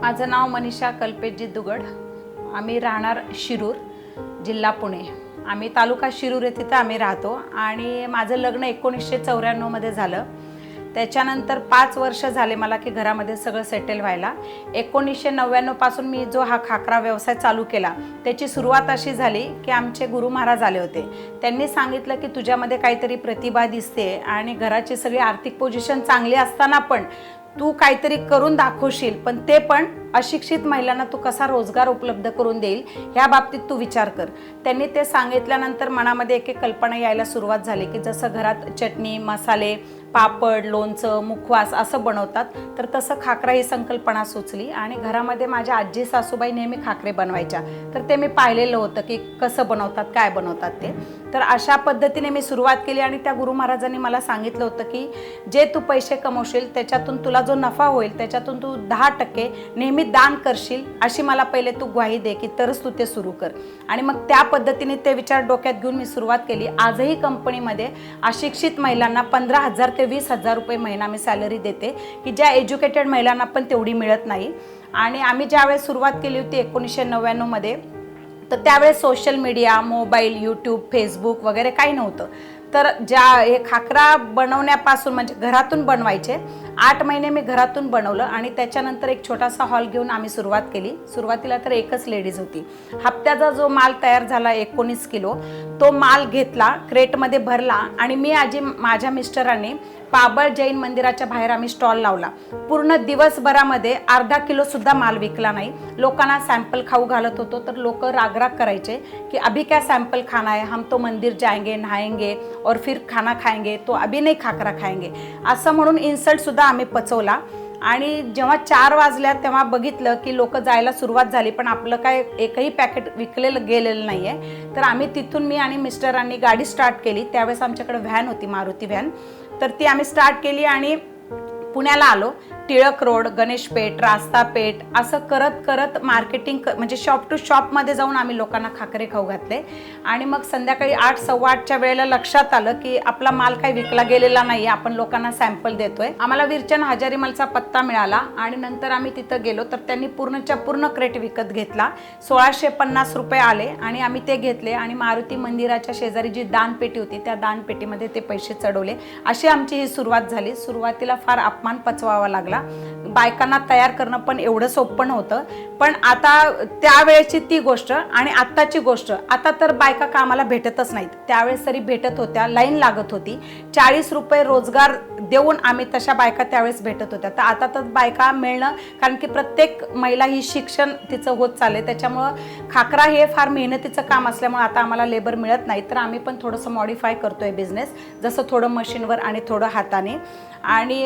माझं नाव मनीषा कल्पेशजी दुगड. आम्ही राहणार शिरूर जिल्हा पुणे. आम्ही तालुका शिरूर आहे तिथं आम्ही राहतो आणि माझं लग्न एकोणीसशे चौऱ्याण्णवमध्ये झालं. त्याच्यानंतर पाच वर्ष झाले मला की घरामध्ये सगळं सेटल व्हायला. एकोणीसशे नव्याण्णवपासून मी जो हा खाकरा व्यवसाय चालू केला त्याची सुरुवात अशी झाली की आमचे गुरु महाराज आले होते. त्यांनी सांगितलं की तुझ्यामध्ये काहीतरी प्रतिभा दिसते आणि घराची सगळी आर्थिक पोझिशन चांगली असताना पण तू काहीतरी करून दाखवशील पण ते पण अशिक्षित महिलांना तू कसा रोजगार उपलब्ध करून देईल ह्या बाबतीत तू विचार कर. त्यांनी ते सांगितल्यानंतर मनामध्ये एक एक कल्पना यायला सुरुवात झाली की जसं घरात चटणी मसाले पापड लोणचं मुखवास असं बनवतात तर तसं खाकरा ही संकल्पना सुचली आणि घरामध्ये माझ्या आजी सासूबाई नेहमी खाकरे बनवायच्या. तर ते मी पाहिलेलं होतं की कसं बनवतात काय बनवतात ते. तर अशा पद्धतीने मी सुरुवात केली आणि त्या गुरु महाराजांनी मला सांगितलं होतं की जे तू पैसे कमवशील त्याच्यातून तुला जो नफा होईल त्याच्यातून तू दहा टक्के नेहमी दान करशील अशी मला पहिले तू ग्वाही दे की तरच तू ते सुरू कर. आणि मग त्या पद्धतीने ते विचार डोक्यात घेऊन मी सुरुवात केली. आजही कंपनीमध्ये अशिक्षित महिलांना पंधरा हजार ते वीस हजार रुपये महिना मी सॅलरी देते की ज्या एज्युकेटेड महिलांना पण तेवढी मिळत नाही. आणि आम्ही ज्यावेळेस सुरुवात केली होती एकोणीसशे नव्याण्णवमध्ये तर त्यावेळेस social media mobile YouTube Facebook वगैरे काही नव्हतं. तर ज्या हे खाकरा बनवण्यापासून म्हणजे घरातून बनवायचे आठ महिने मी घरातून बनवलं आणि त्याच्यानंतर एक छोटासा हॉल घेऊन आम्ही सुरुवात केली. सुरुवातीला तर एकच लेडीज होती. हप्त्याचा जो माल तयार झाला एकोणीस किलो तो माल घेतला क्रेटमध्ये भरला आणि मी आजी माझ्या मिस्टरांनी पाबळ जैन मंदिराच्या बाहेर आम्ही स्टॉल लावला. पूर्ण दिवसभरामध्ये अर्धा किलो सुद्धा माल विकला नाही. लोकांना सॅम्पल खाऊ घालत होतो तर लोक रागराग करायचे की अभी क्या सॅम्पल खाना है? हम तो मंदिर जाएंगे नहाएंगे और फिर खाना खाएंगे तो अभी नाही खाकरा खाएंगे. असं म्हणून इन्सल्टसुद्धा आम्ही पचवला. आणि जेव्हा चार वाजल्या तेव्हा बघितलं की लोक जायला सुरुवात झाली पण आपलं काय एकही पॅकेट विकलेलं गेलेलं नाही आहे तर आम्ही तिथून मी आणि मिस्टरांनी गाडी स्टार्ट केली. त्यावेळेस आमच्याकडे व्हॅन होती मारुती व्हॅन. तर ती आम्ही स्टार्ट केली आणि पुण्याला आलो. टिळक रोड गणेशपेठ रास्तापेठ असं करत करत मार्केटिंग क म्हणजे शॉप टू शॉपमध्ये जाऊन आम्ही लोकांना खाकरे खाऊ घातले. आणि मग संध्याकाळी आठ सव्वा आठच्या वेळेला लक्षात आलं की आपला माल काही विकला गेलेला नाही आपण लोकांना सॅम्पल देतोय. आम्हाला विरचन हजारीमलचा पत्ता मिळाला आणि नंतर आम्ही तिथं गेलो तर त्यांनी पूर्णच्या पूर्ण क्रेट विकत घेतला. सोळाशे पन्नास रुपये आले आणि आम्ही ते घेतले आणि मारुती मंदिराच्या शेजारी जी दानपेटी होती त्या दानपेटीमध्ये ते पैसे चढवले. अशी आमची ही सुरुवात झाली. सुरुवातीला फार अपमान पचवावा लागला. बायकांना तयार करणं पण एवढं सोपं नव्हतं. पण आता त्यावेळेची ती गोष्ट आणि आत्ताची गोष्ट आता तर बायका कामाला भेटतच नाहीत. त्यावेळेस तरी भेटत होत्या लाईन लागत होती. चाळीस रुपये रोजगार देऊन आम्ही तशा बायका त्यावेळेस भेटत होत्या. तर आता तर बायका मिळणं कारण की प्रत्येक महिला ही शिक्षण तिचं होत चालले त्याच्यामुळं खाकरा हे फार मेहनतीचं काम असल्यामुळे आता आम्हाला लेबर मिळत नाही. तर आम्ही पण थोडंसं मॉडिफाय करतोय बिझनेस जसं थोडं मशीनवर आणि थोडं हाताने. आणि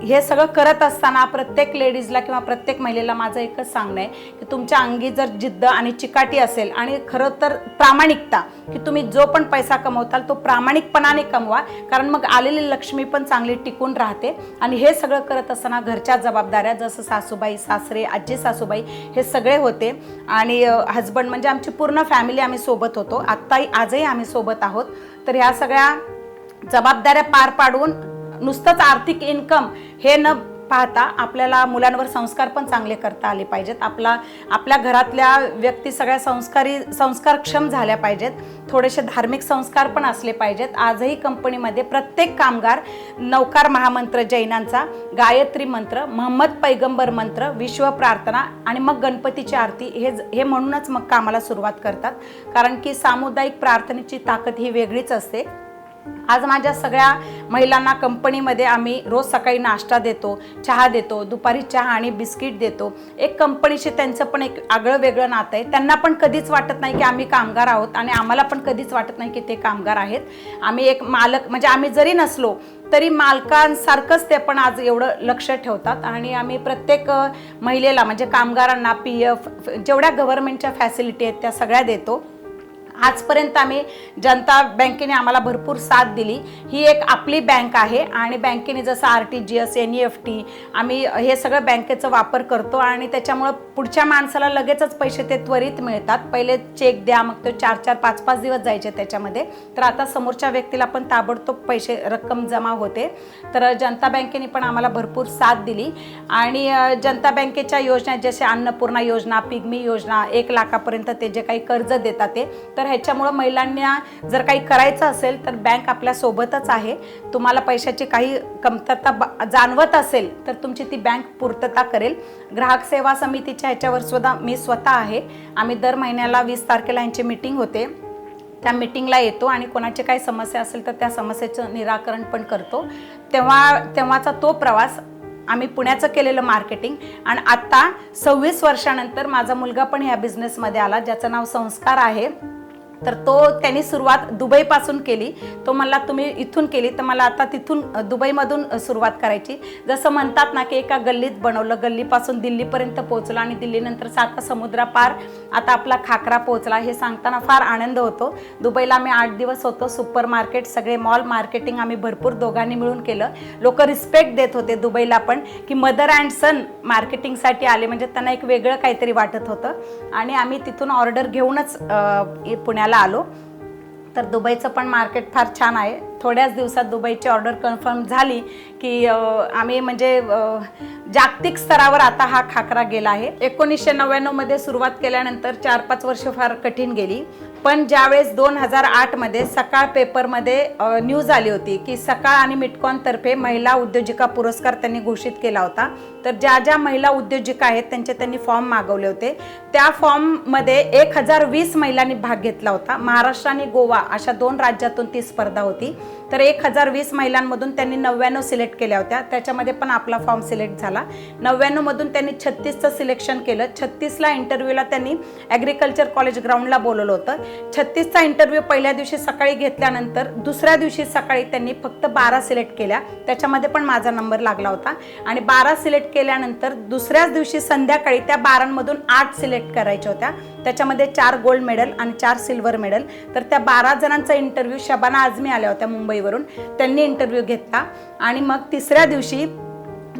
हे सगळं करत असताना प्रत्येक लेडीजला किंवा प्रत्येक महिलेला माझं एकच सांगणं आहे की तुमच्या अंगी जर जिद्द आणि चिकाटी असेल आणि खरं तर प्रामाणिकता की तुम्ही जो पण पैसा कमवताल तो प्रामाणिकपणाने कमवा कारण मग आलेली लक्ष्मी पण चांगली टिकून राहते. आणि हे सगळं करत असताना घरच्या जबाबदाऱ्या जसं सासूबाई सासरे आजी सासूबाई हे सगळे होते. आणि हजबंड म्हणजे आमची पूर्ण फॅमिली आम्ही सोबत होतो. आत्ताही आजही आम्ही सोबत आहोत. तर ह्या सगळ्या जबाबदाऱ्या पार पाडून नुसतंच आर्थिक इन्कम हे न पाहता आपल्याला मुलांवर संस्कार पण चांगले करता आले पाहिजेत. आपला आपल्या घरातल्या व्यक्ती सगळ्या संस्कारी संस्कारक्षम झाल्या पाहिजेत. थोडेसे धार्मिक संस्कार पण असले पाहिजेत. आजही कंपनीमध्ये प्रत्येक कामगार नौकार महामंत्र जैनांचा गायत्री मंत्र महम्मद पैगंबर मंत्र विश्व प्रार्थना आणि मग गणपतीची आरती हे हे म्हणूनच मग कामाला सुरुवात करतात. कारण की सामुदायिक प्रार्थनेची ताकद ही वेगळीच असते. आज माझ्या सगळ्या महिलांना कंपनीमध्ये आम्ही रोज सकाळी नाश्ता देतो चहा देतो दुपारी चहा आणि बिस्किट देतो. एक कंपनीशी त्यांचं पण एक आगळं वेगळं नातं आहे. त्यांना पण कधीच वाटत नाही की आम्ही कामगार आहोत आणि आम्हाला पण कधीच वाटत नाही की ते कामगार आहेत. आम्ही एक मालक म्हणजे आम्ही जरी नसलो तरी मालकांसारखंच ते पण आज एवढं लक्ष ठेवतात आणि आम्ही प्रत्येक महिलेला म्हणजे कामगारांना पी एफ जेवढ्या गव्हर्नमेंटच्या फॅसिलिटी आहेत त्या सगळ्या देतो. आजपर्यंत आम्ही जनता बँकेने आम्हाला भरपूर साथ दिली. ही एक आपली बँक आहे आणि बँकेने जसं R T G S N E F T आम्ही हे सगळं बँकेचा वापर करतो आणि त्याच्यामुळं पुढच्या माणसाला लगेचच पैसे ते त्वरित मिळतात. पहिले चेक द्या मग तो चार चार पाच पाच दिवस जायचे त्याच्यामध्ये. तर आता समोरच्या व्यक्तीला पण ताबडतोब पैसे रक्कम जमा होते. तर जनता बँकेने पण आम्हाला भरपूर साथ दिली. आणि जनता बँकेच्या योजना जसे अन्नपूर्णा योजना पिगमी योजना एक लाखापर्यंत ते जे काही कर्ज देतात ते तर ह्याच्यामुळं महिलांना जर काही करायचं असेल तर बँक आपल्या सोबतच आहे. तुम्हाला पैशाची काही कमतरता ब- जाणवत असेल तर तुमची ती बँक पूर्तता करेल. ग्राहक सेवा समितीच्या ह्याच्यावर सुद्धा मी स्वतः आहे. आम्ही दर महिन्याला वीस तारखेला यांची मीटिंग होते. त्या मिटिंगला येतो आणि कोणाची काही समस्या असेल तर त्या समस्येचं निराकरण पण करतो. तेव्हा तेव्हाचा तो प्रवास आम्ही पुण्याचं केलेलं मार्केटिंग आणि आत्ता सव्वीस वर्षानंतर माझा मुलगा पण ह्या बिझनेसमध्ये आला ज्याचं नाव संस्कार आहे. तर तो त्यांनी सुरुवात दुबईपासून केली. तो म्हणला तुम्ही इथून केली तर मला आता तिथून दुबईमधून सुरुवात करायची. जसं म्हणतात ना की एका गल्लीत बनवलं गल्लीपासून दिल्लीपर्यंत पोहोचलं आणि दिल्लीनंतर साता समुद्रापार आता आपला खाकरा पोहोचला. हे सांगताना फार आनंद होतो. दुबईला आम्ही आठ दिवस होतो सुपर मार्केट सगळे मॉल मार्केटिंग आम्ही भरपूर दोघांनी मिळून केलं. लोक रिस्पेक्ट देत होते दुबईला पण की मदर अँड सन मार्केटिंगसाठी आले म्हणजे त्यांना एक वेगळं काहीतरी वाटत होतं. आणि आम्ही तिथून ऑर्डर घेऊनच अ, पुण्याला आलो. तर दुबईचं पण मार्केट फार छान आहे. थोड्याच दिवसात दुबईची ऑर्डर कन्फर्म झाली की आम्ही म्हणजे जागतिक स्तरावर आता हा खाकरा गेला आहे. एकोणीसशे नव्याण्णवमध्ये सुरुवात केल्यानंतर चार पाच वर्ष फार कठीण गेली. पण ज्यावेळेस दोन हजार आठमध्ये सकाळ पेपरमध्ये न्यूज आली होती की सकाळ आणि मिटकॉनतर्फे महिला उद्योजिका पुरस्कार त्यांनी घोषित केला होता. तर ज्या ज्या महिला उद्योजिका आहेत त्यांचे त्यांनी फॉर्म मागवले होते. त्या फॉर्ममध्ये एक हजार वीस महिलांनी भाग घेतला होता. महाराष्ट्र आणि गोवा अशा दोन राज्यातून ती स्पर्धा होती. तर एक हजार वीस महिलांमधून त्यांनी नव्याण्णव सिलेक्ट केल्या होत्या. त्याच्यामध्ये पण आपला फॉर्म सिलेक्ट झाला. नव्याण्णवमधून त्यांनी छत्तीसचं सिलेक्शन केलं. छत्तीसला इंटरव्ह्यूला त्यांनी ॲग्रिकल्चर कॉलेज ग्राउंडला बोलवलं होतं. छत्तीसचा इंटरव्ह्यू पहिल्या दिवशी सकाळी घेतल्यानंतर दुसऱ्या दिवशी सकाळी त्यांनी फक्त बारा सिलेक्ट केल्या. त्याच्यामध्ये पण माझा नंबर लागला होता. आणि बारा सिलेक्ट केल्यानंतर दुसऱ्याच दिवशी संध्याकाळी त्या बारांमधून आठ सिलेक्ट करायच्या होत्या. त्याच्यामध्ये चार गोल्ड मेडल आणि चार सिल्वर मेडल तर त्या बारा जणांचा इंटरव्ह्यू शबाना आझमी आल्या होत्या मुंबईवरून. त्यांनी इंटरव्ह्यू घेतला. आणि मग तिसऱ्या दिवशी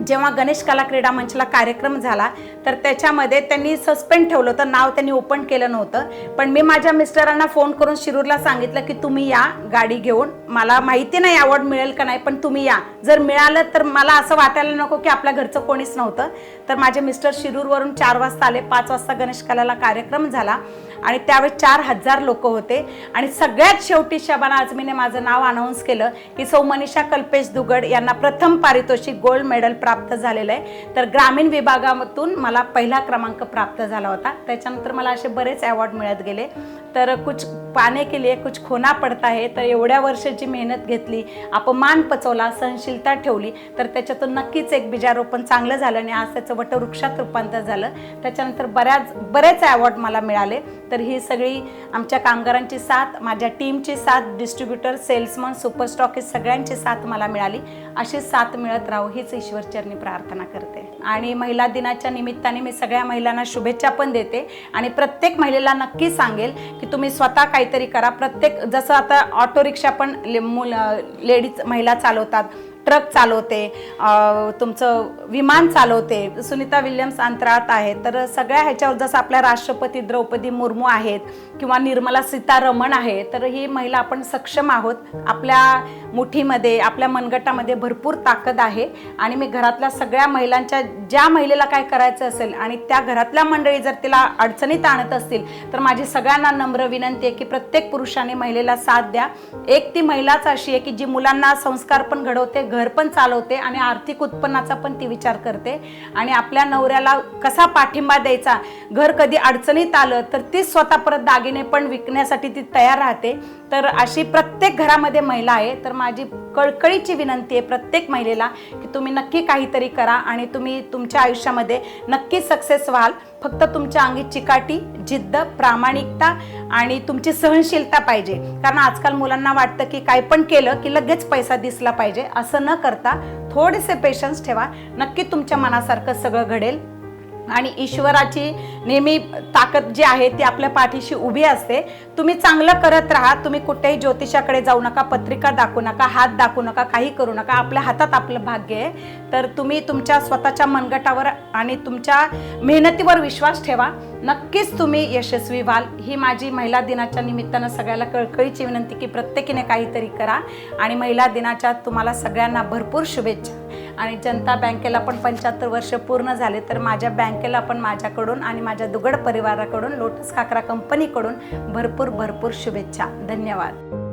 जेव्हा गणेश कला क्रीडा मंचला कार्यक्रम झाला तर त्याच्यामध्ये त्यांनी सस्पेंड ठेवलं होतं. नाव त्यांनी ओपन केलं नव्हतं. पण मी माझ्या मिस्टरांना फोन करून शिरूरला सांगितलं की तुम्ही या गाडी घेऊन. मला माहिती नाही अवॉर्ड मिळेल का नाही पण तुम्ही या. जर मिळालं तर मला असं वाटायला नको की आपल्या घरचं कोणीच नव्हतं. तर माझे मिस्टर शिरूरवरून चार वाजता आले पाच वाजता गणेश कलाला कार्यक्रम झाला आणि त्यावेळेस चार हजार लोक होते. आणि सगळ्यात शेवटी शबाना आझमीने माझं नाव अनाऊन्स केलं की सौ मनीषा कल्पेश दुगड यांना प्रथम पारितोषिक गोल्ड मेडल प्राप्त झालेलं आहे. तर ग्रामीण विभागातून मला पहिला क्रमांक प्राप्त झाला होता. त्याच्यानंतर मला असे बरेच अवॉर्ड मिळत गेले. तर कुछ पाने के लिए कुछ खोना पडता आहे तर एवढ्या वर्षाची मेहनत घेतली अपमान पचवला सहनशीलता ठेवली तर त्याच्यातून नक्कीच एक बीजारोपण चांगलं झालं आणि आज त्याचं वटवृक्षात रूपांतर झालं. त्याच्यानंतर बऱ्याच बरेच अवॉर्ड मला मिळाले. तर ही सगळी आमच्या कामगारांची साथ माझ्या टीमची साथ डिस्ट्रीब्युटर सेल्समन सुपरस्टॉक स्टॉकिस्ट सगळ्यांची साथ मला मिळाली. अशी साथ मिळत राहू हीच ईश्वरचरणी प्रार्थना करते. आणि महिला दिनाच्या निमित्ताने मी सगळ्या महिलांना शुभेच्छा पण देते. आणि प्रत्येक महिलेला नक्की सांगेल की तुम्ही स्वतः काहीतरी करा. प्रत्येक जसं आता ऑटो रिक्षा पण ले- मुलं लेडीज महिला चालवतात. ट्रक चालवते तुमचं विमान चालवते सुनीता विल्यम्स अंतराळात आहे तर सगळ्या ह्याच्यावर जसं आपल्या राष्ट्रपती द्रौपदी मुर्मू आहेत किंवा निर्मला सीतारमण आहे तर ही महिला आपण सक्षम आहोत. आपल्या मुठीमध्ये आपल्या मनगटामध्ये भरपूर ताकद आहे. आणि मी घरातल्या सगळ्या महिलांच्या ज्या महिलेला काय करायचं असेल आणि त्या घरातल्या मंडळी जर तिला अडचणीत आणत असतील तर माझी सगळ्यांना नम्र विनंती आहे की प्रत्येक पुरुषाने महिलेला साथ द्या. एक ती महिलाच अशी आहे की जी मुलांना संस्कार पण घडवते घर पण चालवते आणि आर्थिक उत्पन्नाचा पण ती विचार करते. आणि आपल्या नवऱ्याला कसा पाठिंबा द्यायचा? घर कधी अडचणीत आलं तर ती स्वतः परत दागिने पण विकण्यासाठी ती तयार राहते. तर अशी प्रत्येक घरामध्ये महिला आहे तर माझी कळकळीची विनंती आहे प्रत्येक महिलेला की तुम्ही नक्की काहीतरी करा आणि तुम्ही तुमच्या आयुष्यामध्ये नक्की सक्सेस व्हाल. फक्त तुमच्या अंगी चिकाटी जिद्द प्रामाणिकता आणि तुमची सहनशीलता पाहिजे. कारण आजकाल मुलांना वाटतं की काय पण केलं की लगेच पैसा दिसला पाहिजे. असं न करता थोडेसे पेशन्स ठेवा. नक्की तुमच्या मनासारखं सगळं घडेल. आणि ईश्वराची नेहमी ताकद जी आहे ती आपल्या पाठीशी उभी असते. तुम्ही चांगलं करत राहा तुम्ही कुठेही ज्योतिषाकडे जाऊ नका पत्रिका दाखवू नका हात दाखवू नका काही करू नका आपल्या हातात आपलं भाग्य आहे. तर तुम्ही तुमच्या स्वतःच्या मनगटावर आणि तुमच्या मेहनतीवर विश्वास ठेवा. नक्कीच तुम्ही यशस्वी व्हाल. ही माझी महिला दिनाच्या निमित्तानं सगळ्याला कळकळीची विनंती की प्रत्येकीने काहीतरी करा. आणि महिला दिनाच्या तुम्हाला सगळ्यांना भरपूर शुभेच्छा. आणि जनता बँकेला पण पंच्याहत्तर वर्ष पूर्ण झाले तर माझ्या बँकेला पण माझ्याकडून आणि माझ्या दुगड परिवाराकडून लोटस काकरा कंपनीकडून भरपूर भरपूर शुभेच्छा. धन्यवाद.